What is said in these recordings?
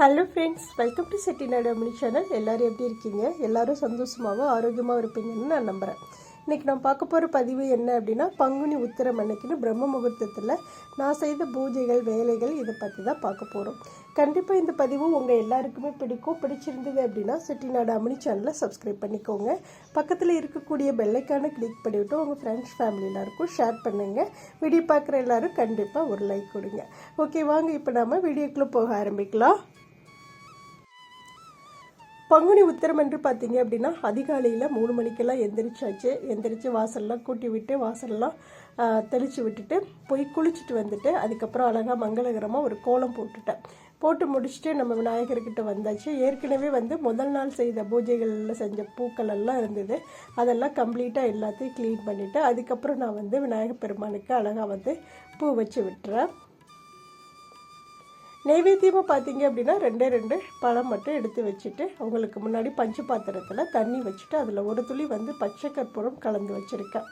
Hello friends welcome to Chettinad Ammani channel எல்லோரும் எப்படி இருக்கீங்க? எல்லோரும் சந்தோஷமாகவும் ஆரோக்கியமாக இருப்பீங்கன்னு நான் நம்புகிறேன் இன்றைக்கி நான் பார்க்க போகிற பதிவு என்ன அப்படின்னா பங்குனி உத்திரம் அன்னைக்குன்னு பிரம்ம முகூர்த்தத்தில் நான் செய்த பூஜைகள் வேலைகள் இதை பற்றி தான் பார்க்க போகிறோம் கண்டிப்பாக இந்த பதிவு உங்கள் எல்லாருக்குமே பிடிக்கும். பிடிச்சிருந்தது அப்படின்னா செட்டிநாடு அம்மனி சேனலை சப்ஸ்கிரைப் பண்ணிக்கோங்க. பக்கத்தில் இருக்கக்கூடிய பெல்லைக்கான கிளிக் பண்ணிவிட்டு உங்கள் ஃப்ரெண்ட்ஸ் ஃபேமிலி எல்லாருக்கும் ஷேர் பண்ணுங்கள் வீடியோ பார்க்குற எல்லோரும் கண்டிப்பாக ஒரு லைக் கொடுங்க. ஓகே வாங்க இப்போ நாம் வீடியோக்குள்ளே போக ஆரம்பிக்கலாம். பங்குனி உத்திரம் என்று பார்த்தீங்க அப்படின்னா அதிகாலையில் மூணு மணிக்கெல்லாம் எந்திரிச்சாச்சு. எந்திரிச்சு வாசல்லாம் கூட்டி விட்டு வாசல்லாம் தெளித்து விட்டுட்டு போய் குளிச்சுட்டு வந்துட்டு அதுக்கப்புறம் அழகாக மங்களகரமாக ஒரு கோலம் போட்டுட்டேன். போட்டு முடிச்சுட்டு நம்ம விநாயகர்கிட்ட வந்தாச்சு. ஏற்கனவே வந்து முதல் நாள் செய்த பூஜைகளில் செஞ்ச பூக்கள் எல்லாம் இருந்தது. அதெல்லாம் கம்ப்ளீட்டாக எல்லாத்தையும் க்ளீன் பண்ணிவிட்டு அதுக்கப்புறம் நான் வந்து விநாயகர் பெருமானுக்கு அழகாக வந்து பூ வச்சு விட்டுறேன். நெய்வேத்தியமாக பார்த்தீங்க அப்படின்னா ரெண்டே ரெண்டு பழம் மட்டும் எடுத்து வச்சுட்டு அவங்களுக்கு முன்னாடி பஞ்சு பாத்திரத்தில் தண்ணி வச்சுட்டு அதில் ஒரு துளி வந்து பச்சை கற்பூரம் கலந்து வச்சுருக்கேன்.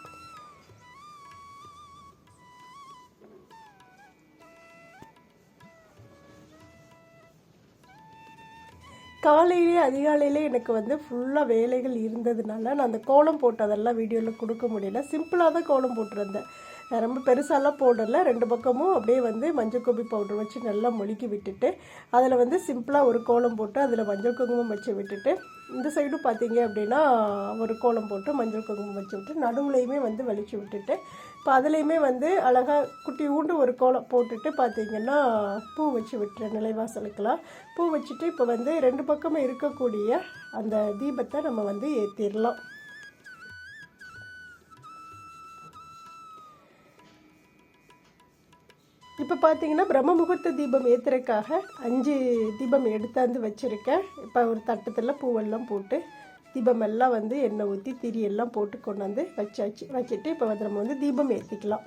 காலையிலே அதிகாலையிலே எனக்கு வந்து ஃபுல்லாக வேலைகள் இருந்ததுனால நான் அந்த கோலம் போட்டதெல்லாம் வீடியோவில் கொடுக்க முடியல. சிம்பிளாக தான் கோலம் போட்டிருந்தேன். நான் ரொம்ப பெருசாலாம் போடல. ரெண்டு பக்கமும் அப்படியே வந்து மஞ்சள் கோபி பவுடர் வச்சு நல்லா மொழுக்கி விட்டுட்டு அதில் வந்து சிம்பிளாக ஒரு கோலம் போட்டு அதில் மஞ்சள் குங்குமம் வச்சு விட்டுட்டு இந்த சைடும் பார்த்தீங்க அப்படின்னா ஒரு கோலம் போட்டு மஞ்சள் குங்குமம் வச்சு விட்டு நடுவுலையுமே வந்து வலிச்சு விட்டுட்டு இப்போ அதுலேயுமே வந்து அழகாக குட்டி ஊண்டு ஒரு கோலம் போட்டுட்டு பார்த்தீங்கன்னா பூ வச்சு விட்டுறேன் நிலைவாசலுக்கெல்லாம். பூ வச்சுட்டு இப்போ வந்து ரெண்டு பக்கமும் இருக்கக்கூடிய அந்த தீபத்தை நம்ம வந்து ஏற்றிடலாம் இப்போ பார்த்தீங்கன்னா பிரம்ம முகூர்த்த தீபம் ஏற்றுறதுக்காக அஞ்சு தீபம் எடுத்தாந்து வச்சுருக்கேன். இப்போ ஒரு தட்டத்தில் பூவெல்லாம் போட்டு தீபம் எல்லாம் வந்து எண்ணெய் ஊற்றி திரி எல்லாம் போட்டு கொண்டாந்து வச்சாச்சு. வச்சுட்டு இப்போ வந்து நம்ம வந்து தீபம் ஏற்றிக்கலாம்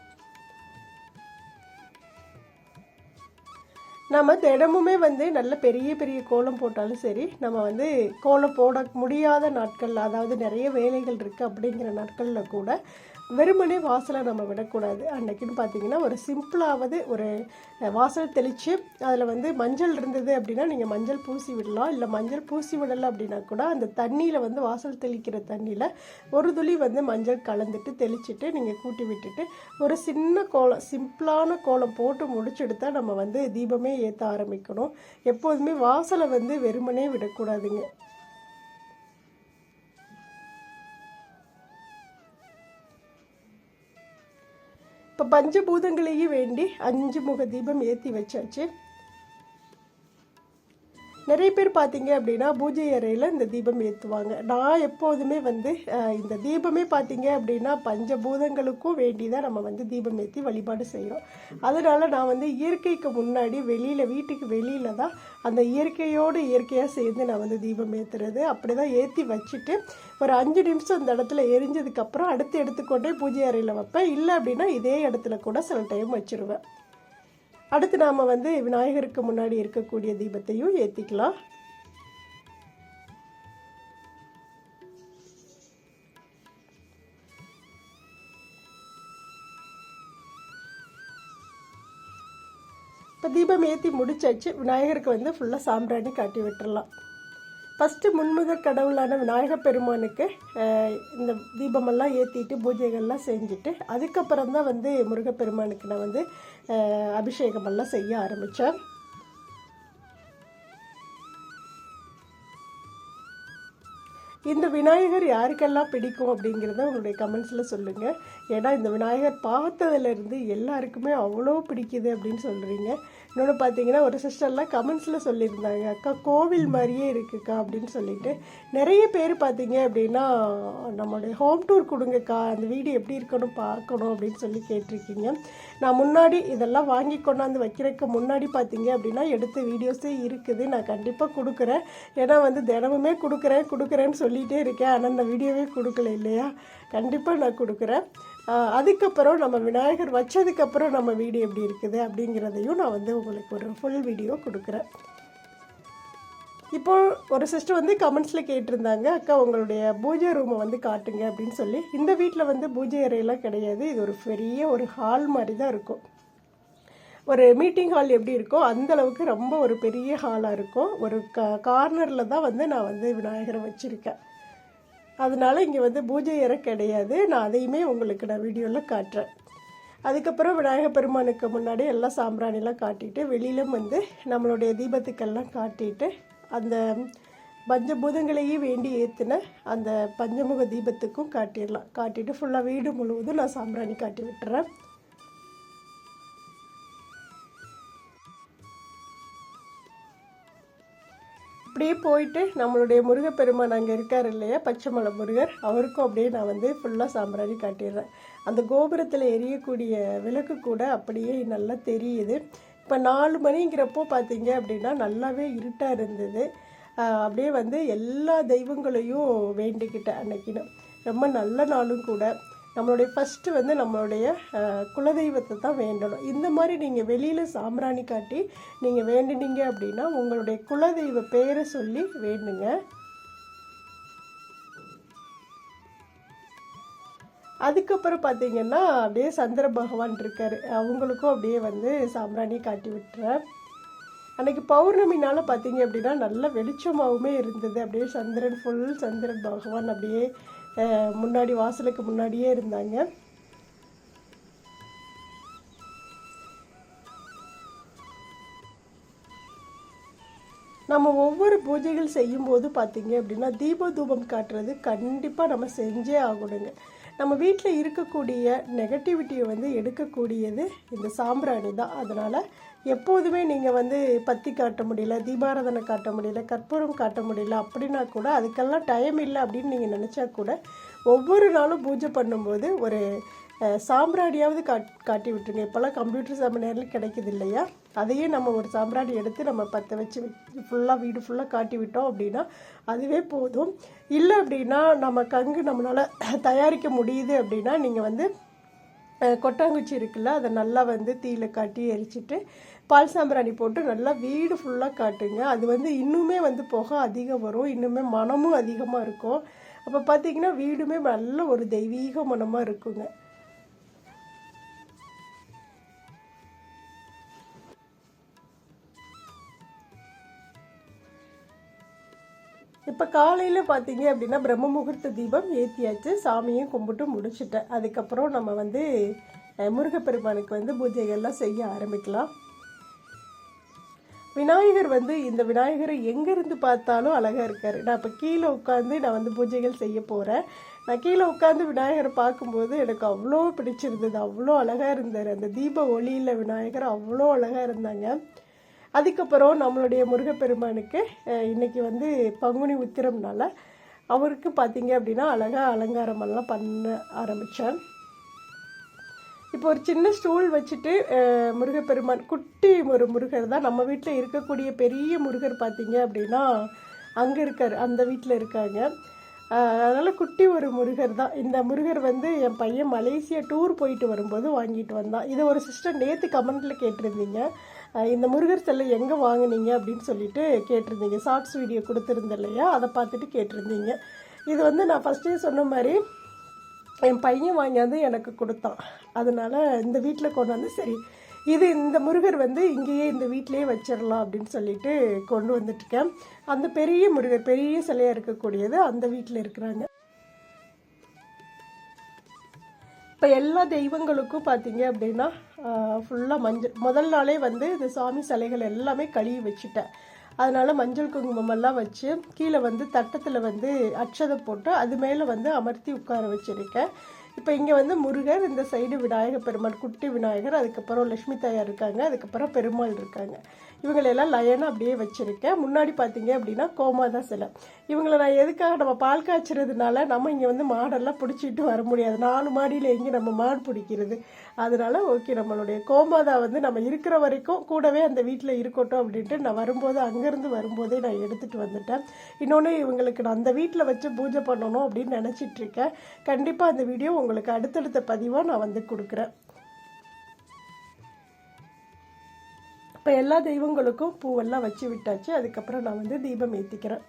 நம்ம தினமுமே வந்து நல்ல பெரிய பெரிய கோலம் போட்டாலும் சரி நம்ம வந்து கோலம் போட முடியாத நாட்கள் அதாவது நிறைய வேலைகள் இருக்குது அப்படிங்கிற நாட்களில் கூட வெறுமனே வாசலை நம்ம விடக்கூடாது. அன்றைக்குன்னு பார்த்தீங்கன்னா ஒரு சிம்பிளாவது ஒரு வாசல் தெளித்து அதில் வந்து மஞ்சள் இருந்தது அப்படின்னா நீங்கள் மஞ்சள் பூசி விடலாம். இல்லை மஞ்சள் பூசி விடலை அப்படின்னா கூட அந்த தண்ணியில் வந்து வாசல் தெளிக்கிற தண்ணியில் ஒரு துளி வந்து மஞ்சள் கலந்துட்டு தெளிச்சுட்டு நீங்கள் கூட்டி விட்டுட்டு ஒரு சின்ன கோலம் சிம்பிளான கோலம் போட்டு முடிச்செடுத்தா நம்ம வந்து தீபமே ஏற்ற ஆரம்பிக்கணும். எப்போதுமே வாசலை வந்து வெறுமனே விடக்கூடாதுங்க. பஞ்சபூதங்களையும் வேண்டி அஞ்சு முக தீபம் ஏற்றி வச்சாச்சு. நிறைய பேர் பார்த்தீங்க அப்படின்னா பூஜை அறையில் இந்த தீபம் ஏற்றுவாங்க நான் எப்போதுமே வந்து இந்த தீபமே பார்த்தீங்க அப்படின்னா பஞ்சபூதங்களுக்கும் வேண்டி தான் நம்ம வந்து தீபம் ஏற்றி வழிபாடு செய்கிறோம் அதனால நான் வந்து இயற்கைக்கு முன்னாடி வெளியில் வீட்டுக்கு வெளியில் தான் அந்த இயற்கையோடு இயற்கையாக சேர்ந்து நான் வந்து தீபம் ஏற்றுறது அப்படி தான் ஏற்றி வச்சுட்டு ஒரு அஞ்சு நிமிஷம் அந்த இடத்துல எரிஞ்சதுக்கப்புறம் அடுத்து எடுத்துக்கொண்டே பூஜை அறையில் வைப்பேன். இல்லை அப்படின்னா இதே இடத்துல கூட சில டைம் வச்சிருவேன். அடுத்து நாம் வந்து விநாயகருக்கு முன்னாடி இருக்கக்கூடிய தீபத்தையும் ஏற்றிக்கலாம் இப்போ தீபம் ஏற்றி முடிச்சாச்சு. விநாயகருக்கு வந்து ஃபுல்லாக சாம்பிராணி காட்டி விட்டுறலாம். ஃபஸ்ட்டு முன்முதற் கடவுளான விநாயக பெருமானுக்கு இந்த தீபமெல்லாம் ஏற்றிட்டு பூஜைகள்லாம் செஞ்சுட்டு அதுக்கப்புறம் தான் வந்து முருகப்பெருமானுக்கு நான் வந்து அபிஷேகமெல்லாம் செய்ய ஆரம்பித்தேன் இந்த விநாயகர் யாருக்கெல்லாம் பிடிக்கும் அப்படிங்கிறத உங்களுடைய கமெண்ட்ஸில் சொல்லுங்கள் ஏன்னா இந்த விநாயகர் பார்த்ததுலேருந்து எல்லாருக்குமே அவ்வளோ பிடிக்குது அப்படின்னு சொல்கிறீங்க இன்னொன்று பார்த்தீங்கன்னா ஒரு சிஸ்டர்லாம் கமெண்ட்ஸில் சொல்லியிருந்தாங்க அக்கா கோவில் மாதிரியே இருக்குக்கா அப்படின்னு சொல்லிட்டு. நிறைய பேர் பார்த்தீங்க அப்படின்னா நம்மளுடைய ஹோம் டூர் கொடுங்கக்கா அந்த வீடு எப்படி இருக்கணும் பார்க்கணும் அப்படின்னு சொல்லி கேட்டிருக்கீங்க. நான் முன்னாடி இதெல்லாம் வாங்கி கொண்டாந்து வைக்கிறதுக்கு முன்னாடி பார்த்தீங்க அப்படின்னா எடுத்த வீடியோஸே இருக்குது. நான் கண்டிப்பாக கொடுக்குறேன். ஏன்னா வந்து தினமுமே கொடுக்குறேன் கொடுக்குறேன்னு சொல்லிகிட்டே இருக்கேன். ஆனால் அந்த வீடியோவே கொடுக்கல இல்லையா? கண்டிப்பாக நான் கொடுக்குறேன். அதுக்கப்புறம் நம்ம விநாயகர் வச்சதுக்கப்புறம் நம்ம வீடு எப்படி இருக்குது அப்படிங்கிறதையும் நான் வந்து உங்களுக்கு ஒரு ஃபுல் வீடியோ கொடுக்குறேன். இப்போ ஒரு சிஸ்டர் வந்து கமெண்ட்ஸில் கேட்டிருந்தாங்க அக்கா உங்களுடைய பூஜை ரூமை வந்து காட்டுங்க அப்படின்னு சொல்லி. இந்த வீட்டில் வந்து பூஜை அறையெல்லாம் கிடையாது. இது ஒரு பெரிய ஒரு ஹால் மாதிரி தான் இருக்கும். ஒரு மீட்டிங் ஹால் எப்படி இருக்கோ அந்த அளவுக்கு ரொம்ப ஒரு பெரிய ஹாலாக இருக்கும். ஒரு க கார்னரில் தான் வந்து நான் வந்து விநாயகரை வச்சுருக்கேன். அதனால இங்கே வந்து பூஜை அறை கிடையாது. நான் அதையுமே உங்களுக்கு நான் வீடியோவில் காட்டுறேன். அதுக்கப்புறம் விநாயகர் பெருமானுக்கு முன்னாடி எல்லாம் சாம்பிராணிலாம் காட்டிட்டு வெளியிலும் வந்து நம்மளுடைய தீபத்துக்கெல்லாம் காட்டிட்டு அந்த பஞ்சபூதங்களையும் வேண்டி ஏற்றின அந்த பஞ்சமுக தீபத்துக்கும் காட்டிடலாம். காட்டிட்டு ஃபுல்லாக வீடு முழுவதும் நான் சாம்பிராணி காட்டி விட்டுறேன். அப்படியே போயிட்டு நம்மளுடைய முருகப்பெருமான் அங்கே இருக்கார் இல்லையா பச்சைமலை முருகர் அவருக்கும் அப்படியே நான் வந்து ஃபுல்லாக சாம்பிராணி காட்டிடுறேன். அந்த கோபுரத்தில் எரியக்கூடிய விளக்கு கூட அப்படியே நல்லா தெரியுது. இப்போ நாலு மணிங்கிறப்போ பார்த்தீங்க அப்படின்னா நல்லாவே இருட்டாக இருந்தது. அப்படியே வந்து எல்லா தெய்வங்களையும் வேண்டிக்கிட்டேன் அன்னைக்குன்னு. ரொம்ப நல்ல நாளும் கூட. நம்மளுடைய ஃபஸ்ட்டு வந்து நம்மளுடைய குலதெய்வத்தை தான் வேண்டணும். இந்த மாதிரி நீங்கள் வெளியில் சாம்பிராணி காட்டி நீங்கள் வேண்டினீங்க அப்படின்னா உங்களுடைய குலதெய்வ பேரை சொல்லி வேண்டுங்க. அதுக்கப்புறம் பார்த்தீங்கன்னா அப்படியே சந்திர பகவான் இருக்கார். அவங்களுக்கும் அப்படியே வந்து சாம்பிராணி காட்டி விட்டுறேன். அன்னைக்கு பௌர்ணமினால பார்த்தீங்க அப்படின்னா நல்ல வெளிச்சமாகவுமே இருந்தது. அப்படியே சந்திரன் ஃபுல் சந்திரன் பகவான் அப்படியே முன்னாடி வாசலுக்கு முன்னாடியே இருந்தாங்க. நம்ம ஒவ்வொரு பூஜைகள் செய்யும்போது பார்த்தீங்க அப்படின்னா தீப தூபம் காட்டுறது கண்டிப்பாக நம்ம செஞ்சே ஆகணுங்க. நம்ம வீட்டில் இருக்கக்கூடிய நெகட்டிவிட்டியை வந்து எடுக்கக்கூடியது இந்த சாம்பிராணி தான். அதனால் எப்போதுமே நீங்கள் வந்து பத்தி காட்ட முடியல தீபாராதனை காட்ட முடியல கற்பூரம் காட்ட முடியல அப்படின்னா கூட அதுக்கெல்லாம் டைம் இல்லை அப்படின்னு நீங்கள் நினச்சா கூட ஒவ்வொரு நாளும் பூஜை பண்ணும்போது ஒரு சாம்பிராணியாவது காட் காட்டி விட்டுருங்க இப்போல்லாம் கம்ப்யூட்டர் நேரில் கிடைக்குது இல்லையா அதையே நம்ம ஒரு சாம்பிராணி எடுத்து நம்ம பற்ற வச்சு ஃபுல்லாக வீடு ஃபுல்லாக காட்டி விட்டோம் அப்படின்னா அதுவே போதும். இல்லை அப்படின்னா நம்ம கங்கு நம்மளால் தயாரிக்க முடியுது அப்படின்னா நீங்கள் வந்து கொட்டாங்குச்சி இருக்குல்ல அதை நல்லா வந்து தீயில காட்டி எரிச்சிட்டு பால் சாம்பிராணி போட்டு நல்லா வீடு ஃபுல்லாக காட்டுங்க. அது வந்து இன்னுமே வந்து புகை அதிகம் வரும். இன்னுமே மனமும் அதிகமாக இருக்கும். அப்போ பார்த்தீங்கன்னா வீடுமே நல்ல ஒரு தெய்வீக மனமாக இருக்குங்க. இப்போ காலையில் பார்த்தீங்க அப்படின்னா பிரம்ம முகூர்த்த தீபம் ஏற்றியாச்சு சாமியும் கும்பிட்டு முடிச்சிட்டேன். அதுக்கப்புறம் நம்ம வந்து முருகப்பெருமானுக்கு வந்து பூஜைகள்லாம் செய்ய ஆரம்பிக்கலாம். விநாயகர் வந்து இந்த விநாயகரை எங்கேருந்து பார்த்தாலும் அழகாக இருக்கார். நான் இப்போ கீழே உட்காந்து நான் வந்து பூஜைகள் செய்ய போகிறேன் நான் கீழே உட்காந்து விநாயகரை பார்க்கும்போது எனக்கு அவ்வளோ பிடிச்சிருந்தது. அவ்வளோ அழகாக இருந்தார். அந்த தீப ஒளியில் விநாயகர் அவ்வளோ அழகாக இருந்தாங்க. அதுக்கப்புறம் நம்மளுடைய முருகப்பெருமானுக்கு இன்றைக்கி இன்னைக்கு வந்து பங்குனி உத்திரம்னால அவருக்கு பார்த்தீங்க அப்படின்னா அழகாக அலங்காரமெல்லாம் பண்ண ஆரம்பித்தேன் இப்போ ஒரு சின்ன ஸ்டூல் வச்சுட்டு முருகப்பெருமான் குட்டி ஒரு முருகர் தான். நம்ம வீட்டில் இருக்கக்கூடிய பெரிய முருகர் பார்த்தீங்க அப்படின்னா அங்கே இருக்கார் அந்த வீட்டில் இருக்காங்க. அதனால் குட்டி ஒரு முருகர் தான். இந்த முருகர் வந்து என் பையன் மலேசியா டூர் போயிட்டு வரும்போது வாங்கிட்டு வந்தான். இதை ஒரு சிஸ்டர் நேற்று கமெண்ட்டில் கேட்டிருந்தீங்க. இந்த முருகர் சிலை எங்கே வாங்குனீங்க அப்படின்னு சொல்லிட்டு கேட்டிருந்தீங்க. ஷார்ட்ஸ் வீடியோ கொடுத்துருந்தேன் இல்லையா? அதை பார்த்துட்டு கேட்டிருந்தீங்க. இது வந்து நான் ஃபஸ்ட்டே சொன்ன மாதிரி என் பையன் வாங்கியாந்து எனக்கு கொடுத்தான். அதனால் இந்த வீட்டில் கொண்டு வந்து சரி இது இந்த முருகர் வந்து இங்கேயே இந்த வீட்டிலேயே வச்சிடலாம் அப்படின்னு சொல்லிட்டு கொண்டு வந்துட்டுருக்கேன். அந்த பெரிய முருகர் பெரிய சிலையாக இருக்கக்கூடியது அந்த வீட்டில் இருக்கிறாங்க. இப்போ எல்லா தெய்வங்களுக்கும் பார்த்தீங்க அப்படின்னா ஃபுல்லாக மஞ்சள் முதல் நாளே வந்து இந்த சாமி சிலைகள் எல்லாமே கழுவி வச்சுட்டேன். அதனால் மஞ்சள் குங்குமமெல்லாம் வச்சு கீழே வந்து தட்டத்தில் வந்து அட்சதை போட்டு அது மேலே வந்து அமர்த்தி உட்கார வச்சுருக்கேன். இப்போ இங்கே வந்து முருகர் இந்த சைடு விநாயகர் பெருமாள் குட்டி விநாயகர் அதுக்கப்புறம் லக்ஷ்மி தாயார் இருக்காங்க அதுக்கப்புறம் பெருமாள் இருக்காங்க. இவங்களெல்லாம் லயனாக அப்படியே வச்சுருக்கேன். முன்னாடி பார்த்தீங்க அப்படின்னா கோமாதா சிலை. இவங்களை நான் எதுக்காக நம்ம பால் காய்ச்சறதுனால நம்ம இங்கே வந்து மாடெல்லாம் பிடிச்சிட்டு வர முடியாது. நாலு மாடியில் எங்கே நம்ம மாடு பிடிக்கிறது? அதனால ஓகே நம்மளுடைய கோமாதா வந்து நம்ம இருக்கிற வரைக்கும் கூடவே அந்த வீட்டில் இருக்கட்டும் அப்படின்ட்டு நான் வரும்போது அங்கேருந்து வரும்போதே நான் எடுத்துகிட்டு வந்துட்டேன். இன்னொன்று இவங்களுக்கு நான் அந்த வீட்டில் வச்சு பூஜை பண்ணணும் அப்படின்னு நினச்சிட்டு இருக்கேன். கண்டிப்பாக அந்த வீடியோ உங்களுக்கு அடுத்தடுத்த பதிவாக நான் வந்து கொடுக்குறேன். இப்போ எல்லா தெய்வங்களுக்கும் பூவெல்லாம் வச்சு விட்டாச்சு. அதுக்கப்புறம் நான் வந்து தீபம் ஏற்றிக்கிறேன்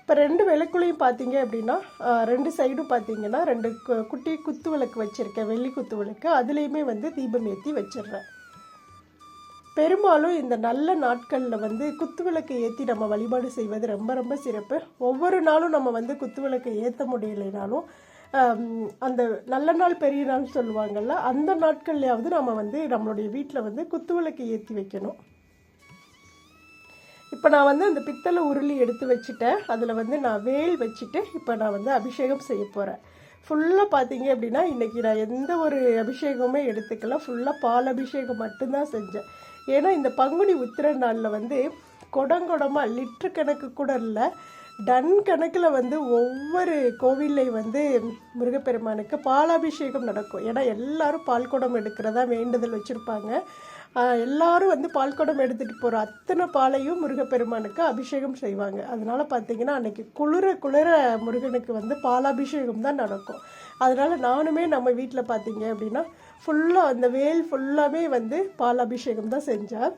இப்போ ரெண்டு விளக்குலையும் பார்த்தீங்க அப்படின்னா ரெண்டு சைடும் பார்த்தீங்கன்னா ரெண்டு கு- குட்டி குத்து விளக்கு வச்சுருக்கேன். வெள்ளி குத்து விளக்கு. அதுலேயுமே வந்து தீபம் ஏற்றி வச்சிடுறேன். பெரும்பாலும் இந்த நல்ல நாட்களில் வந்து குத்து விளக்கு ஏற்றி நம்ம வழிபாடு செய்வது ரொம்ப ரொம்ப சிறப்பு. ஒவ்வொரு நாளும் நம்ம வந்து குத்து விளக்கு ஏற்ற முடியலைனாலும் அந்த நல்ல நாள் பெரிய நாள் சொல்லுவாங்கல்ல அந்த நாட்கள்லையாவது நம்ம வந்து நம்மளுடைய வீட்டில் வந்து குத்து விளக்கு ஏற்றி வைக்கணும். இப்போ நான் வந்து அந்த பித்தளை உருளி எடுத்து வச்சுட்டேன். அதில் வந்து நான் வேல் வச்சுட்டு இப்போ நான் வந்து அபிஷேகம் செய்ய போகிறேன் ஃபுல்லாக பார்த்தீங்க அப்படின்னா இன்றைக்கி நான் எந்த ஒரு அபிஷேகமுமே எடுத்துக்கல. ஃபுல்லாக பால் அபிஷேகம் மட்டும்தான் செஞ்சேன். ஏன்னா இந்த பங்குனி உத்திர நாளில் வந்து குடங்குடமாக லிட்ரு கணக்கு கூட இல்லை. டன் கணக்கில் வந்து ஒவ்வொரு கோவில்லையும் வந்து முருகப்பெருமானுக்கு பாலாபிஷேகம் நடக்கும். ஏன்னா எல்லாரும் பால் குடம் எடுக்கிறதா வேண்டுதல் வச்சுருப்பாங்க. எல்லாரும் வந்து பால் குடம் எடுத்துகிட்டு போகிற அத்தனை பாலையும் முருகப்பெருமானுக்கு அபிஷேகம் செய்வாங்க. அதனால் பார்த்தீங்கன்னா அன்றைக்கி குளிர குளிர முருகனுக்கு வந்து பாலாபிஷேகம் தான் நடக்கும். அதனால் நானுமே நம்ம வீட்டில் பார்த்தீங்க அப்படின்னா ஃபுல்லாக அந்த வேல் ஃபுல்லாகவே வந்து பால் அபிஷேகம் தான் செஞ்சார்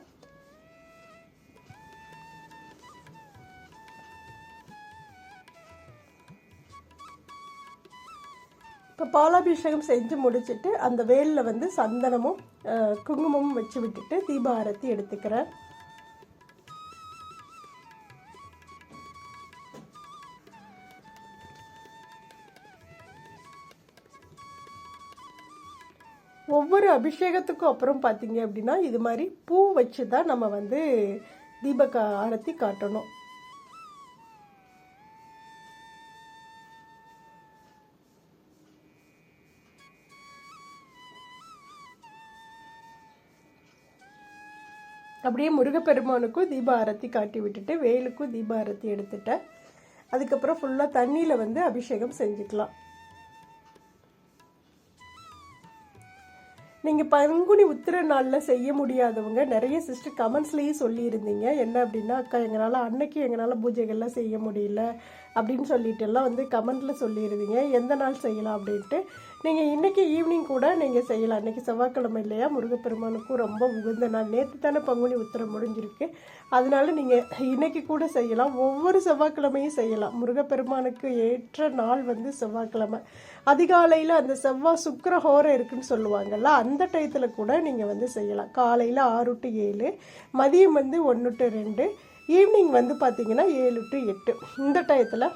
இப்போ பாலாபிஷேகம் செஞ்சு முடிச்சிட்டு அந்த வேலில் வந்து சந்தனமும் குங்குமமும் வச்சு விட்டுட்டு தீபாரத்தி எடுத்துக்கிறேன். ஒவ்வொரு அபிஷேகத்துக்கும் அப்புறம் பார்த்தீங்க அப்படின்னா இது மாதிரி பூ வச்சு தான் நம்ம வந்து தீப கா- ஆரத்தி காட்டணும். அப்படியே முருகப்பெருமானுக்கும் தீப ஆரத்தி காட்டி விட்டுட்டு வேலுக்கும் தீப ஆரத்தி எடுத்துட்டேன். அதுக்கப்புறம் ஃபுல்லாக தண்ணியில் வந்து அபிஷேகம் செஞ்சுக்கலாம். நீங்கள் பங்குனி உத்திர நாளில் செய்ய முடியாதவங்க நிறைய சிஸ்டர் கமெண்ட்ஸ்லேயும் சொல்லியிருந்தீங்க. என்ன அப்படின்னா அக்கா எங்களால் அன்னைக்கு எங்களால் பூஜைகள்லாம் செய்ய முடியல அப்படின்னு சொல்லிட்டு எல்லாம் வந்து கமெண்ட்டில் சொல்லியிருந்தீங்க. எந்த நாள் செய்யலாம்? அப்படின்ட்டு. நீங்கள் இன்றைக்கி ஈவினிங் கூட நீங்கள் செய்யலாம். இன்றைக்கி செவ்வாய்க்கிழமை இல்லையா? முருகப்பெருமானுக்கும் ரொம்ப உகந்த நாள். நேற்று தானே பங்குனி உத்திரம் முடிஞ்சிருக்கு. அதனால நீங்கள் இன்றைக்கி கூட செய்யலாம். ஒவ்வொரு செவ்வாய்க்கிழமையும் செய்யலாம். முருகப்பெருமானுக்கு ஏற்ற நாள் வந்து செவ்வாய்க்கிழமை. அதிகாலையில் அந்த செவ்வாய் சுக்கர ஹோரம் இருக்குன்னு சொல்லுவாங்கல்ல அந்த டயத்தில் கூட நீங்கள் வந்து செய்யலாம். காலையில் ஆறு டு ஏழு மதியம் வந்து ஒன்று டு ரெண்டு ஈவினிங் வந்து பார்த்தீங்கன்னா ஏழு டு எட்டு. இந்த டயத்தில்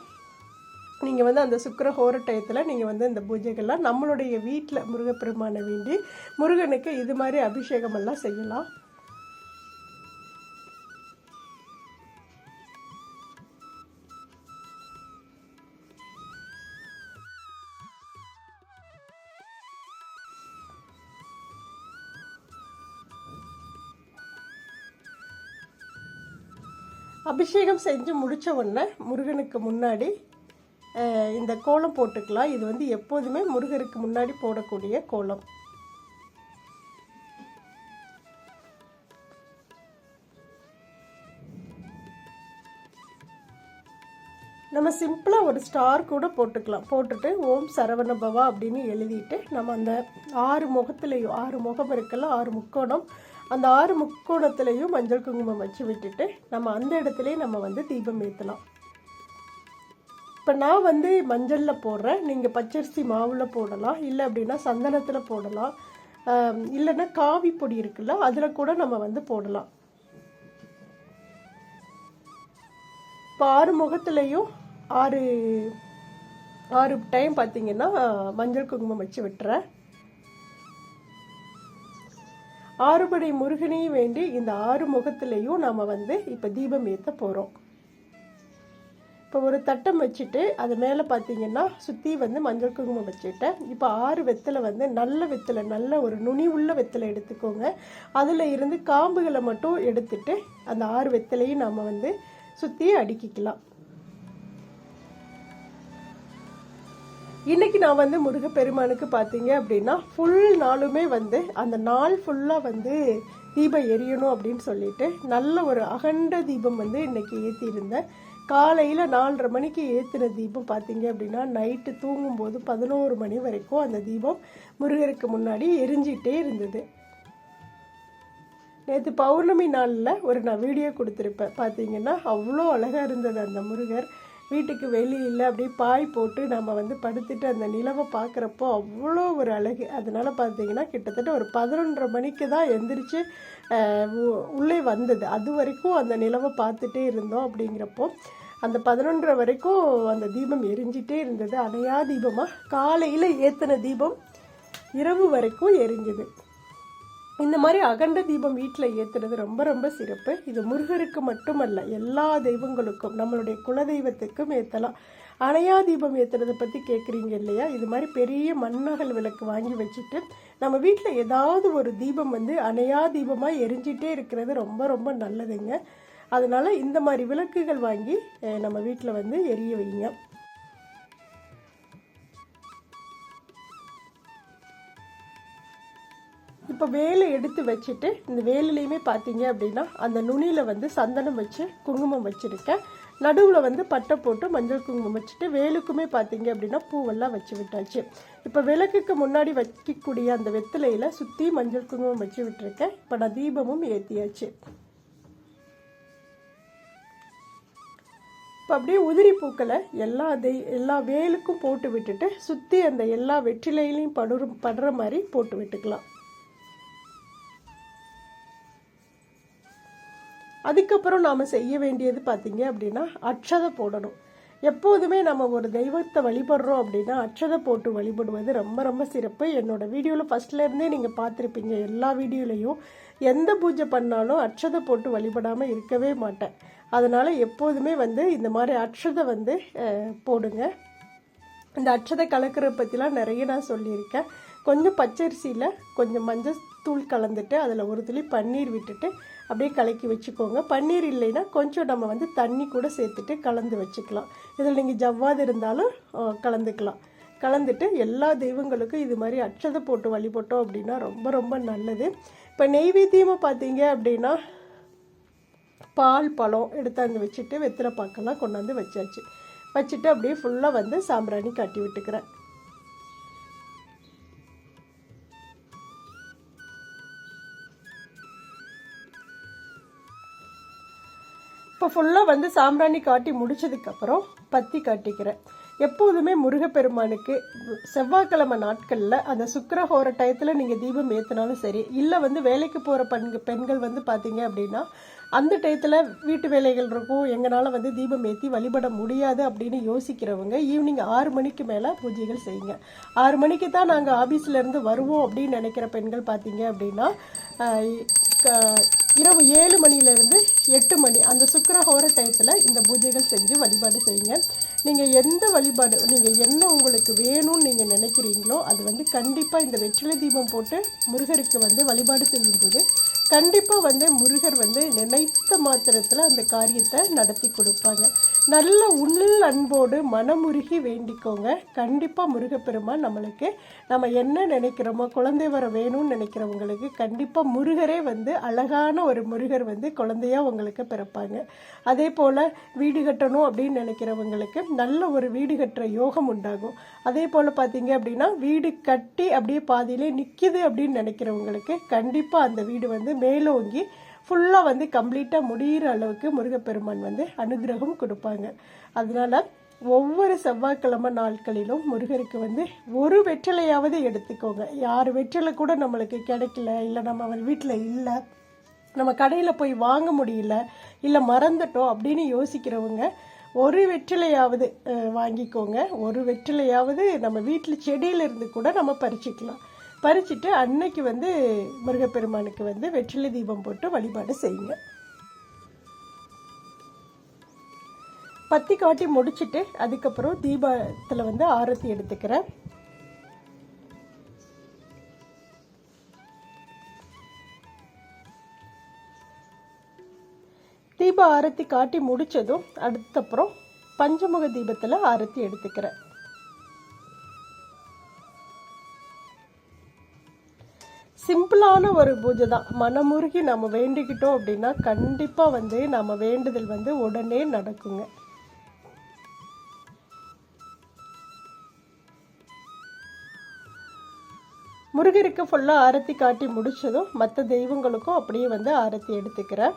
நீங்கள் வந்து அந்த சுக்கர ஹோர டயத்தில் நீங்கள் வந்து இந்த பூஜைகள்லாம் நம்மளுடைய வீட்டில் முருகப்பெருமானை வேண்டி முருகனுக்கு இது மாதிரி அபிஷேகமெல்லாம் செய்யலாம். அபிஷேகம் செஞ்சு முடித்த உடனே முருகனுக்கு முன்னாடி அஹ், இந்த கோலம் போட்டுக்கலாம். இது வந்து எப்போதுமே முருகருக்கு முன்னாடி போடக்கூடிய கோலம். நம்ம சிம்பிளாக ஒரு ஸ்டார் கூட போட்டுக்கலாம். போட்டுட்டு ஓம் சரவண பவா அப்படின்னு எழுதிட்டு நம்ம அந்த ஆறு முகத்துலேயும் ஆறு முகம் இருக்குல்ல ஆறு முக்கோணம் அந்த ஆறு முக்கோணத்துலேயும் மஞ்சள் குங்குமம் வச்சு விட்டுட்டு நம்ம அந்த இடத்துலையே நம்ம வந்து தீபம் ஏற்றலாம் இப்போ நான் வந்து மஞ்சளில் போடுறேன். நீங்கள் பச்சரிசி மாவில் போடலாம். இல்லை அப்படின்னா சந்தனத்தில் போடலாம். இல்லைன்னா காவி பொடி இருக்குல்ல அதில் கூட நம்ம வந்து போடலாம். இப்போ ஆறு முகத்துலேயும் ஆறு ஆறு டைம் பார்த்தீங்கன்னா மஞ்சள் குங்குமம் வச்சு விட்டுறேன். ஆறுபடை முருகனையும் வேண்டி இந்த ஆறு முகத்துலேயும் நம்ம வந்து இப்போ தீபம் ஏற்ற போகிறோம் இப்போ ஒரு தட்டம் வச்சுட்டு அது மேலே பார்த்தீங்கன்னா சுற்றி வந்து மஞ்சள் குங்குமம் வச்சுட்டேன். இப்போ ஆறு வெத்தலை வந்து நல்ல வெத்தலை நல்ல ஒரு நுனி உள்ள வெத்தலை எடுத்துக்கோங்க. அதில் இருந்து காம்புகளை மட்டும் எடுத்துட்டு அந்த ஆறு வெத்தலையும் நம்ம வந்து சுற்றி அடுக்கிக்கலாம். இன்னைக்கு நான் வந்து முருகப்பெருமானுக்கு பார்த்தீங்க அப்படின்னா ஃபுல் நாளுமே வந்து அந்த நாள் ஃபுல்லாக வந்து தீபம் எரியணும் அப்படின்னு சொல்லிட்டு நல்ல ஒரு அகண்ட தீபம் வந்து இன்னைக்கு ஏற்றியிருந்தேன் காலையில் நாலரை மணிக்கு ஏற்றின தீபம் பார்த்தீங்க அப்படின்னா நைட்டு தூங்கும்போது பதினோரு மணி வரைக்கும் அந்த தீபம் முருகருக்கு முன்னாடி எரிஞ்சிட்டே இருந்தது. நேற்று பௌர்ணமி நாளில் ஒரு நான் வீடியோ கொடுத்துருப்பேன். பார்த்தீங்கன்னா அவ்வளோ அழகாக இருந்தது அந்த முருகர். வீட்டுக்கு வெளியில் அப்படியே பாய் போட்டு நம்ம வந்து படுத்துட்டு அந்த நிலவை பார்க்குறப்போ அவ்வளோ ஒரு அழகு. அதனால் பார்த்தீங்கன்னா கிட்டத்தட்ட ஒரு பதினொன்றரை மணிக்கு தான் எந்திரிச்சு உ- உள்ளே வந்தது. அது வரைக்கும் அந்த நிலவை பார்த்துட்டே இருந்தோம் அப்படிங்கிறப்போ அந்த பதினொன்றரை வரைக்கும் அந்த தீபம் எரிஞ்சிட்டே இருந்தது. அணையா தீபமாக காலையில் ஏற்றின தீபம் இரவு வரைக்கும் எரிஞ்சுது. இந்த மாதிரி அகண்ட தீபம் வீட்டில் ஏற்றுறது ரொம்ப ரொம்ப சிறப்பு. இது முருகருக்கு மட்டுமல்ல எல்லா தெய்வங்களுக்கும் நம்மளுடைய குலதெய்வத்துக்கும் ஏற்றலாம் அணையா தீபம் ஏற்றுறதை பற்றி கேட்குறீங்க இல்லையா? இது மாதிரி பெரிய மண்ணகல் விளக்கு வாங்கி வச்சுட்டு நம்ம வீட்டில் ஏதாவது ஒரு தீபம் வந்து அணையா தீபமாக எரிஞ்சிட்டே இருக்கிறது ரொம்ப ரொம்ப நல்லதுங்க. அதனால் இந்த மாதிரி விளக்குகள் வாங்கி நம்ம வீட்டில் வந்து எரிய வைங்க. இப்போ வேலை எடுத்து வச்சுட்டு இந்த வேலையிலையுமே பார்த்தீங்க அப்படின்னா அந்த நுனியில் வந்து சந்தனம் வச்சு குங்குமம் வச்சுருக்கேன். நடுவில் வந்து பட்டை போட்டு மஞ்சள் குங்குமம் வச்சுட்டு வேலுக்குமே பார்த்தீங்க அப்படின்னா பூவெல்லாம் வச்சு விட்டாச்சு. இப்போ விளக்குக்கு முன்னாடி வைக்கக்கூடிய அந்த வெத்திலையில் சுற்றி மஞ்சள் குங்குமம் வச்சு விட்டுருக்கேன். இப்போ நான் தீபமும் ஏற்றியாச்சு இப்போ அப்படியே உதிரி பூக்களை எல்லா தெய் எல்லா வேலுக்கும் போட்டு விட்டுட்டு சுற்றி அந்த எல்லா வெற்றிலையிலையும் படுற படுற மாதிரி போட்டு விட்டுக்கலாம். அதுக்கப்புறம் நாம் செய்ய வேண்டியது பார்த்தீங்க அப்படின்னா அட்சதை போடணும். எப்போதுமே நம்ம ஒரு தெய்வத்தை வழிபடுறோம் அப்படின்னா அட்சதை போட்டு வழிபடுவது ரொம்ப ரொம்ப சிறப்பு. என்னோடய வீடியோவில் ஃபஸ்ட்லேருந்தே நீங்கள் பார்த்துருப்பீங்க எல்லா வீடியோலையும் எந்த பூஜை பண்ணாலும் அட்சதை போட்டு வழிபடாமல் இருக்கவே மாட்டேன். அதனால் எப்போதுமே வந்து இந்த மாதிரி அட்சதை வந்து போடுங்க. இந்த அட்சதை கலக்கிற பற்றிலாம் நிறைய நான் சொல்லியிருக்கேன். கொஞ்சம் பச்சரிசியில் கொஞ்சம் மஞ்சள் தூள் கலந்துட்டு அதில் ஒரு துளி பன்னீர் விட்டுட்டு அப்படியே கலக்கி வச்சுக்கோங்க. பன்னீர் இல்லைன்னா கொஞ்சம் நம்ம வந்து தண்ணி கூட சேர்த்துட்டு கலந்து வச்சுக்கலாம். இதில் நீங்கள் ஜவ்வாது இருந்தாலும் கலந்துக்கலாம். கலந்துட்டு எல்லா தெய்வங்களுக்கும் இது மாதிரி அச்சதை போட்டு வழிபட்டோம் அப்படின்னா ரொம்ப ரொம்ப நல்லது. இப்போ நெய்வேத்தியமாக பார்த்தீங்க அப்படின்னா பால் பழம் எடுத்தாந்து வச்சுட்டு வெத்தலை பாக்கெல்லாம் கொண்டாந்து வச்சாச்சு. வச்சுட்டு அப்படியே ஃபுல்லாக வந்து சாம்பிராணி கட்டி விட்டுக்கிறேன். ஃபுல்லாக வந்து சாம்பிராணி காட்டி முடிச்சதுக்கப்புறம் பத்தி காட்டிக்கிறேன். எப்போதுமே முருகப்பெருமானுக்கு செவ்வாய்க்கிழமை நாட்களில் அந்த சுக்கரஹோர டயத்தில் நீங்கள் தீபம் ஏற்றினாலும் சரி இல்லை வந்து வேலைக்கு போகிற பெண்கள் பெண்கள் வந்து பார்த்தீங்க அப்படின்னா அந்த டயத்தில் வீட்டு வேலைகள் இருக்கும் எங்களால் வந்து தீபம் ஏற்றி வழிபட முடியாது அப்படின்னு யோசிக்கிறவங்க ஈவினிங் ஆறு மணிக்கு மேலே பூஜைகள் செய்யுங்க. ஆறு மணிக்கு தான் நாங்கள் ஆஃபீஸ்லேருந்து வருவோம் அப்படின்னு நினைக்கிற பெண்கள் பார்த்தீங்க அப்படின்னா இரவு ஏழு மணியிலேருந்து எட்டு மணி. அந்த சுக்கரஹோர டயத்தில் இந்த பூஜைகள் செஞ்சு வழிபாடு செய்யுங்க. நீங்கள் எந்த வழிபாடு நீங்கள் என்ன உங்களுக்கு வேணும்னு நீங்கள் நினைக்கிறீங்களோ அது வந்து கண்டிப்பாக இந்த வெற்றிலை தீபம் போட்டு முருகருக்கு வந்து வழிபாடு செய்யும்போது கண்டிப்பாக வந்து முருகர் வந்து நினைத்த மாத்திரத்தில் அந்த காரியத்தை நடத்தி கொடுப்பாங்க. நல்ல உள் அன்போடு மனமுருகி வேண்டிக்கோங்க. கண்டிப்பாக முருகப்பெருமான் நம்மளுக்கு நம்ம என்ன நினைக்கிறோமோ குழந்தை வர வேணும்னு நினைக்கிறவங்களுக்கு கண்டிப்பாக முருகரே வந்து அழகான ஒரு முருகர் வந்து குழந்தையா உங்களுக்கு பிறப்பாங்க. அதே போல் வீடு கட்டணும் அப்படின்னு நினைக்கிறவங்களுக்கு நல்ல ஒரு வீடு கட்டுற யோகம் உண்டாகும். அதே போல் பார்த்தீங்க அப்படின்னா வீடு கட்டி அப்படியே பாதியிலே நிற்கிது அப்படின்னு நினைக்கிறவங்களுக்கு கண்டிப்பாக அந்த வீடு வந்து மேலோங்கி ஃபுல்லாக வந்து கம்ப்ளீட்டாக முடிகிற அளவுக்கு முருகப்பெருமான் வந்து அனுகிரகம் கொடுப்பாங்க. அதனால் ஒவ்வொரு செவ்வாய்க்கிழமை நாட்களிலும் முருகருக்கு வந்து ஒரு வெற்றிலையாவது எடுத்துக்கோங்க. யார் வெற்றிலை கூட நம்மளுக்கு கிடைக்கல இல்லை நம்ம வீட்டில் இல்லை நம்ம கடையில் போய் வாங்க முடியல இல்லை மறந்துட்டோம் அப்படின்னு யோசிக்கிறவங்க ஒரு வெற்றிலையாவது வாங்கிக்கோங்க. ஒரு வெற்றிலையாவது நம்ம வீட்டில் செடியிலிருந்து கூட நம்ம பறிச்சுக்கலாம். பறிச்சுட்டு அன்னைக்கு வந்து முருகப்பெருமானுக்கு வந்து வெற்றிலை தீபம் போட்டு வழிபாடு செய்யுங்க. பத்தி காட்டி முடிச்சுட்டு அதுக்கப்புறம் தீபத்தில் வந்து ஆரத்தி எடுத்துக்கிறேன். தீப ஆரத்தி காட்டி முடித்ததும் அடுத்தப்புறம் பஞ்சமுக தீபத்தில் ஆரத்தி எடுத்துக்கிறேன். சிம்பிளான ஒரு பூஜை தான். மனமுருகி நம்ம வேண்டிக்கிட்டோம் அப்படின்னா கண்டிப்பாக வந்து நம்ம வேண்டுதல் வந்து உடனே நடக்குங்க. முருகருக்கு ஃபுல்லாக ஆரத்தி காட்டி முடிச்சதும் மற்ற தெய்வங்களுக்கும் அப்படியே வந்து ஆரத்தி எடுத்துக்கிறேன்.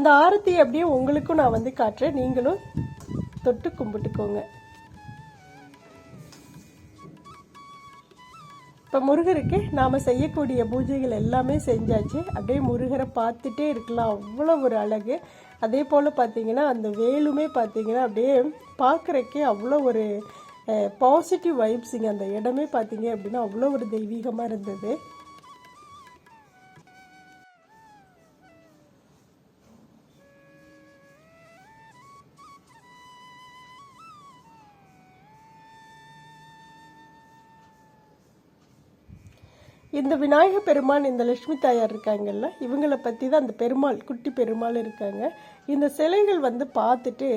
அந்த ஆரத்தி அப்படியே உங்களுக்கும் நான் வந்து காட்டுறேன். நீங்களும் தொட்டு கும்பிட்டுக்கோங்க. இப்போ முருகருக்கு நாம் செய்யக்கூடிய பூஜைகள் எல்லாமே செஞ்சாச்சு. அப்படியே முருகரை பார்த்துட்டே இருக்கலாம். அவ்வளோ ஒரு அழகு. அதே போல் பார்த்தீங்கன்னா அந்த வேலுமே பார்த்தீங்கன்னா அப்படியே பார்க்குறக்கே அவ்வளோ ஒரு பாசிட்டிவ் வைப்ஸுங்க அந்த இடமே பார்த்தீங்க அப்படின்னா அவ்வளோ ஒரு தெய்வீகமாக இருந்தது. இந்த விநாயக பெருமான் இந்த லட்சுமி தாயார் இருக்காங்கல்ல இவங்களை பற்றி தான் அந்த பெருமாள் குட்டி பெருமாள் இருக்காங்க. இந்த சிலைகள் வந்து பார்த்துட்டு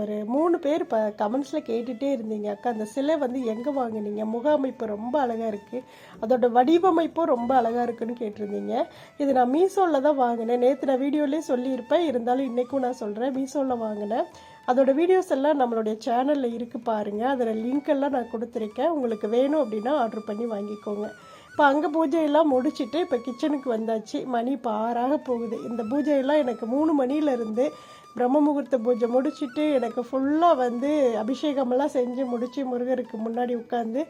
ஒரு மூணு பேர் ப கமெண்ட்ஸில் கேட்டுகிட்டே இருந்தீங்க. அக்கா அந்த சிலை வந்து எங்கே வாங்குனீங்க? முக அமைப்பு ரொம்ப அழகாக இருக்குது அதோட வடிவமைப்பும் ரொம்ப அழகாக இருக்குன்னு கேட்டிருந்தீங்க. இது நான் மீஷோவில் தான் வாங்கினேன். நேற்று நான் வீடியோலேயே சொல்லியிருப்பேன். இருந்தாலும் இன்றைக்கும் நான் சொல்கிறேன் மீஷோவில் வாங்கினேன். அதோட வீடியோஸ் எல்லாம் நம்மளுடைய சேனலில் இருக்குது பாருங்கள் அதில் லிங்க் எல்லாம் நான் கொடுத்துருக்கேன். உங்களுக்கு வேணும் அப்படின்னா ஆர்டர் பண்ணி வாங்கிக்கோங்க. இப்போ அங்கே பூஜையெல்லாம் முடிச்சுட்டு இப்போ கிச்சனுக்கு வந்தாச்சு. மணி இப்போ ஆறாக போகுது. இந்த பூஜையெல்லாம் எனக்கு மூணு மணியிலேருந்து பிரம்ம முகூர்த்த பூஜை முடிச்சுட்டு எனக்கு ஃபுல்லாக வந்து அபிஷேகமெல்லாம் செஞ்சு முடித்து முருகருக்கு முன்னாடி உட்காந்து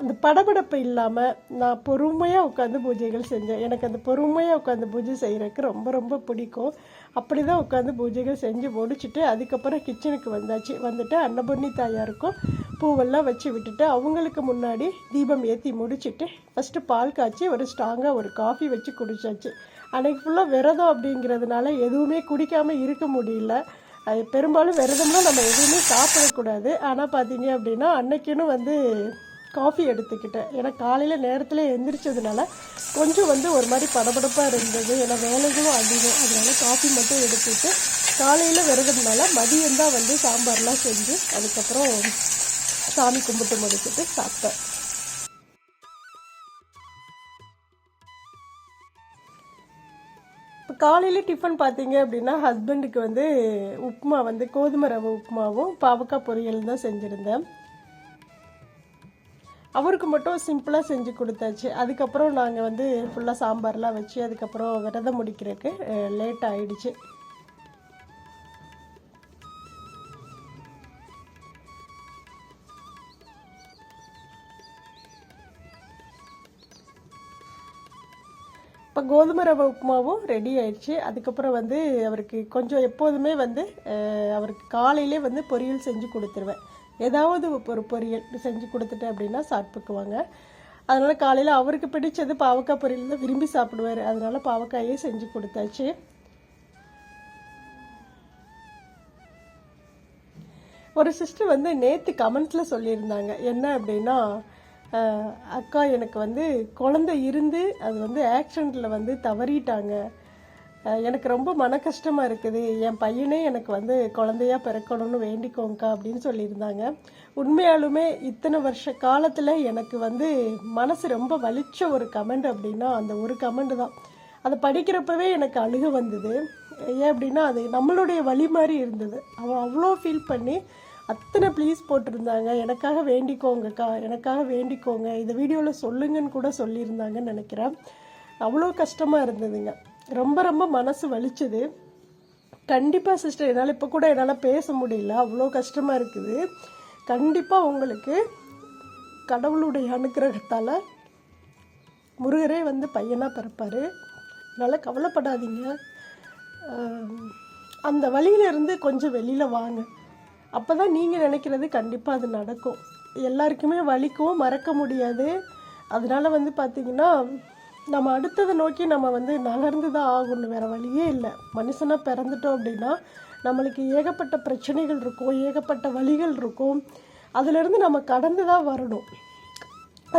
அந்த படபடப்பு இல்லாமல் நான் பொறுமையாக உட்காந்து பூஜைகள் செஞ்சேன். எனக்கு அந்த பொறுமையாக உட்காந்து பூஜை செய்கிறதுக்கு ரொம்ப ரொம்ப பிடிக்கும். அப்படி தான் உட்காந்து பூஜைகள் செஞ்சு முடிச்சுட்டு அதுக்கப்புறம் கிச்சனுக்கு வந்தாச்சு. வந்துட்டு அன்னபூர்ணி தாயாருக்கும் பூவெல்லாம் வச்சு விட்டுட்டு அவங்களுக்கு முன்னாடி தீபம் ஏற்றி முடிச்சுட்டு ஃபஸ்ட்டு பால் காய்ச்சி ஒரு ஸ்ட்ராங்காக ஒரு காஃபி வச்சு குடிச்சாச்சு. அன்றைக்கி ஃபுல்லாக விரதம் அப்படிங்கிறதுனால எதுவுமே குடிக்காமல் இருக்க முடியல. அது பெரும்பாலும் விரதம்னா நம்ம எதுவுமே சாப்பிடக்கூடாது. ஆனால் பார்த்தீங்க அப்படின்னா அன்னைக்குன்னு வந்து காஃபி எடுத்துக்கிட்டேன். ஏன்னா காலையில் நேரத்தில் எந்திரிச்சதுனால கொஞ்சம் வந்து ஒரு மாதிரி படபடப்பாக இருந்தது. ஏன்னா வேலைகளும் அதிகம். அதனால காஃபி மட்டும் எடுத்துட்டு காலையில் விரதம்னால மதியம்தான் வந்து சாம்பார்லாம் செஞ்சு அதுக்கப்புறம் சாமி கும்பிட்டு முடிச்சுட்டு சாப்பிட்டேன். இப்போ காலையில் டிஃபன் பார்த்தீங்க அப்படின்னா ஹஸ்பண்டுக்கு வந்து உப்புமா வந்து கோதுமை ரவை உப்புமாவும் பாவக்காய் பொரியல் தான் செஞ்சுருந்தேன். அவருக்கு மட்டும் சிம்பிளாக செஞ்சு கொடுத்தாச்சு. அதுக்கப்புறம் நாங்கள் வந்து ஃபுல்லாக சாம்பார்லாம் வச்சு அதுக்கப்புறம் விரதம் முடிக்கிறதுக்கு லேட் ஆகிடுச்சு இப்போ கோதுமை ரவை உப்புமாவும் ரெடி ஆயிடுச்சு. அதுக்கப்புறம் வந்து அவருக்கு கொஞ்சம் எப்போதுமே வந்து அவருக்கு காலையிலே வந்து பொரியல் செஞ்சு கொடுத்துருவேன். ஏதாவது ஒரு பொரியல் செஞ்சு கொடுத்துட்டேன் அப்படின்னா சாப்பிட்டுக்குவாங்க. அதனால் காலையில் அவருக்கு பிடிச்சது பாவக்காய் பொரியல் தான் விரும்பி சாப்பிடுவார். அதனால பாவக்காயே செஞ்சு கொடுத்தாச்சு. ஒரு சிஸ்டர் வந்து நேற்று கமெண்ட்ஸில் சொல்லியிருந்தாங்க. என்ன அப்படின்னா அக்கா எனக்கு வந்து குழந்தை இருந்து அது வந்து ஆக்சிடெண்ட்டில் வந்து தவறிட்டாங்க. எனக்கு ரொம்ப மன கஷ்டமாக இருக்குது. என் பையனே எனக்கு வந்து குழந்தையா பிறக்கணும்னு வேண்டிக்கோங்கக்கா அப்படின்னு சொல்லியிருந்தாங்க. உண்மையாலுமே இத்தனை வருஷ காலத்தில் எனக்கு வந்து மனசு ரொம்ப வலிச்ச ஒரு கமெண்ட் அப்படின்னா அந்த ஒரு கமெண்ட் தான். அதை படிக்கிறப்பவே எனக்கு அழுக வந்தது. ஏன் அப்படின்னா அது நம்மளுடைய வழி மாதிரி இருந்தது. அவன் அவ்வளோ ஃபீல் பண்ணி அத்தனை ப்ளீஸ் போட்டிருந்தாங்க. எனக்காக வேண்டிக்கோங்கக்கா எனக்காக வேண்டிக்கோங்க. இந்த வீடியோவில் சொல்லுங்கன்னு கூட சொல்லியிருந்தாங்கன்னு நினைக்கிறேன். அவ்வளோ கஷ்டமாக இருந்ததுங்க. ரொம்ப ரொம்ப மனசு வலிச்சது. கண்டிப்பாக சிஸ்டர் என்னால் இப்போ கூட என்னால் பேச முடியல. அவ்வளோ கஷ்டமாக இருக்குது. கண்டிப்பாக உங்களுக்கு கடவுளுடைய அனுக்கிரகத்தால் முருகரே வந்து பையனாக பிறப்பார். அதனால் கவலைப்படாதீங்க. அந்த வழியிலேருந்து கொஞ்சம் வெளியில் வாங்க. அப்போ தான் நீங்கள் நினைக்கிறது கண்டிப்பாக அது நடக்கும். எல்லாருக்குமே வலிக்கும் மறக்க முடியாது. அதனால் வந்து பார்த்திங்கன்னா நம்ம அடுத்ததை நோக்கி நம்ம வந்து நகர்ந்து தான் ஆகணும். வேறு வழியே இல்லை. மனுஷனாக பிறந்துட்டோம் அப்படின்னா நம்மளுக்கு ஏகப்பட்ட பிரச்சனைகள் இருக்கும். ஏகப்பட்ட வழிகள் இருக்கும். அதிலிருந்து நம்ம கடந்து தான் வரணும்.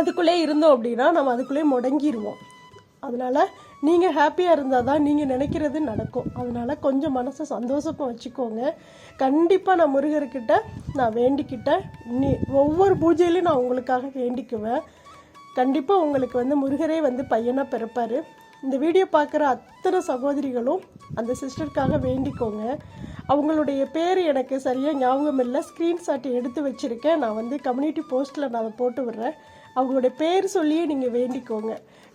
அதுக்குள்ளே இருந்தோம் அப்படின்னா நம்ம அதுக்குள்ளே முடங்கிடுவோம் அதனால் நீங்கள் ஹாப்பியாக இருந்தால் தான் நீங்கள் நினைக்கிறது நடக்கும். அதனால் கொஞ்சம் மனசை சந்தோஷமாக வச்சுக்கோங்க. கண்டிப்பாக நான் முருகர்கிட்ட நான் வேண்டிக்கிட்டேன். நீ ஒவ்வொரு பூஜையிலையும் நான் உங்களுக்காக வேண்டிக்குவேன். கண்டிப்பாக உங்களுக்கு வந்து முருகரே வந்து பையனாக பிறப்பார். இந்த வீடியோ பார்க்குற அத்தனை சகோதரிகளும் அந்த சிஸ்டருக்காக வேண்டிக்கோங்க. அவங்களுடைய பேர் எனக்கு சரியாக ஞாபகம் இல்லை. ஸ்க்ரீன்ஷாட் எடுத்து வச்சுருக்கேன். நான் வந்து கம்யூனிட்டி போஸ்ட்டில் நான் அதை போட்டு விடுறேன். அவங்களுடைய பேர் சொல்லியே நீங்கள் வேண்டிக்கோங்க.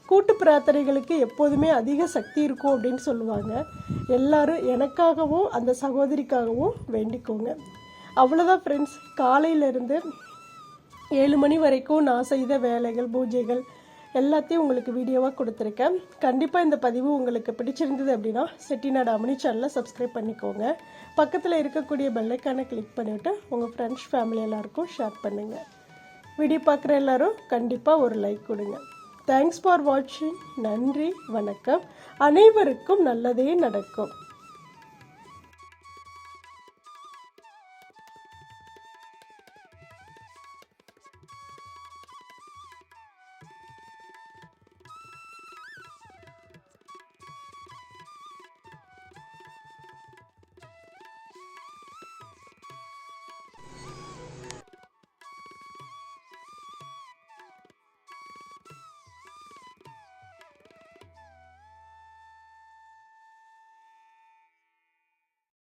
கூட்டு பிரார்த்தனைகளுக்கு எப்போதுமே அதிக சக்தி இருக்கும் அப்படின்னு சொல்லுவாங்க. எல்லாரும் எனக்காகவும் அந்த சகோதரிக்காகவும் வேண்டிக்கோங்க. அவ்வளோதான் ஃப்ரெண்ட்ஸ் காலையிலேருந்து ஏழு மணி வரைக்கும் நான் செய்த வேலைகள் பூஜைகள் எல்லாத்தையும் உங்களுக்கு வீடியோவாக கொடுத்துருக்கேன். கண்டிப்பாக இந்த பதிவு உங்களுக்கு பிடிச்சிருந்தது அப்படின்னா செட்டிநாடு அமினி சேனலை சப்ஸ்கிரைப் பண்ணிக்கோங்க. பக்கத்தில் இருக்கக்கூடிய பெல்லைக்கானை கிளிக் பண்ணிவிட்டு உங்கள் ஃப்ரெண்ட்ஸ் ஃபேமிலி எல்லாருக்கும் ஷேர் பண்ணுங்கள் வீடியோ பார்க்குற எல்லாரும் கண்டிப்பாக ஒரு லைக் கொடுங்க. தேங்க்ஸ் ஃபார் வாட்சிங் நன்றி வணக்கம். அனைவருக்கும் நல்லதே நடக்கும்.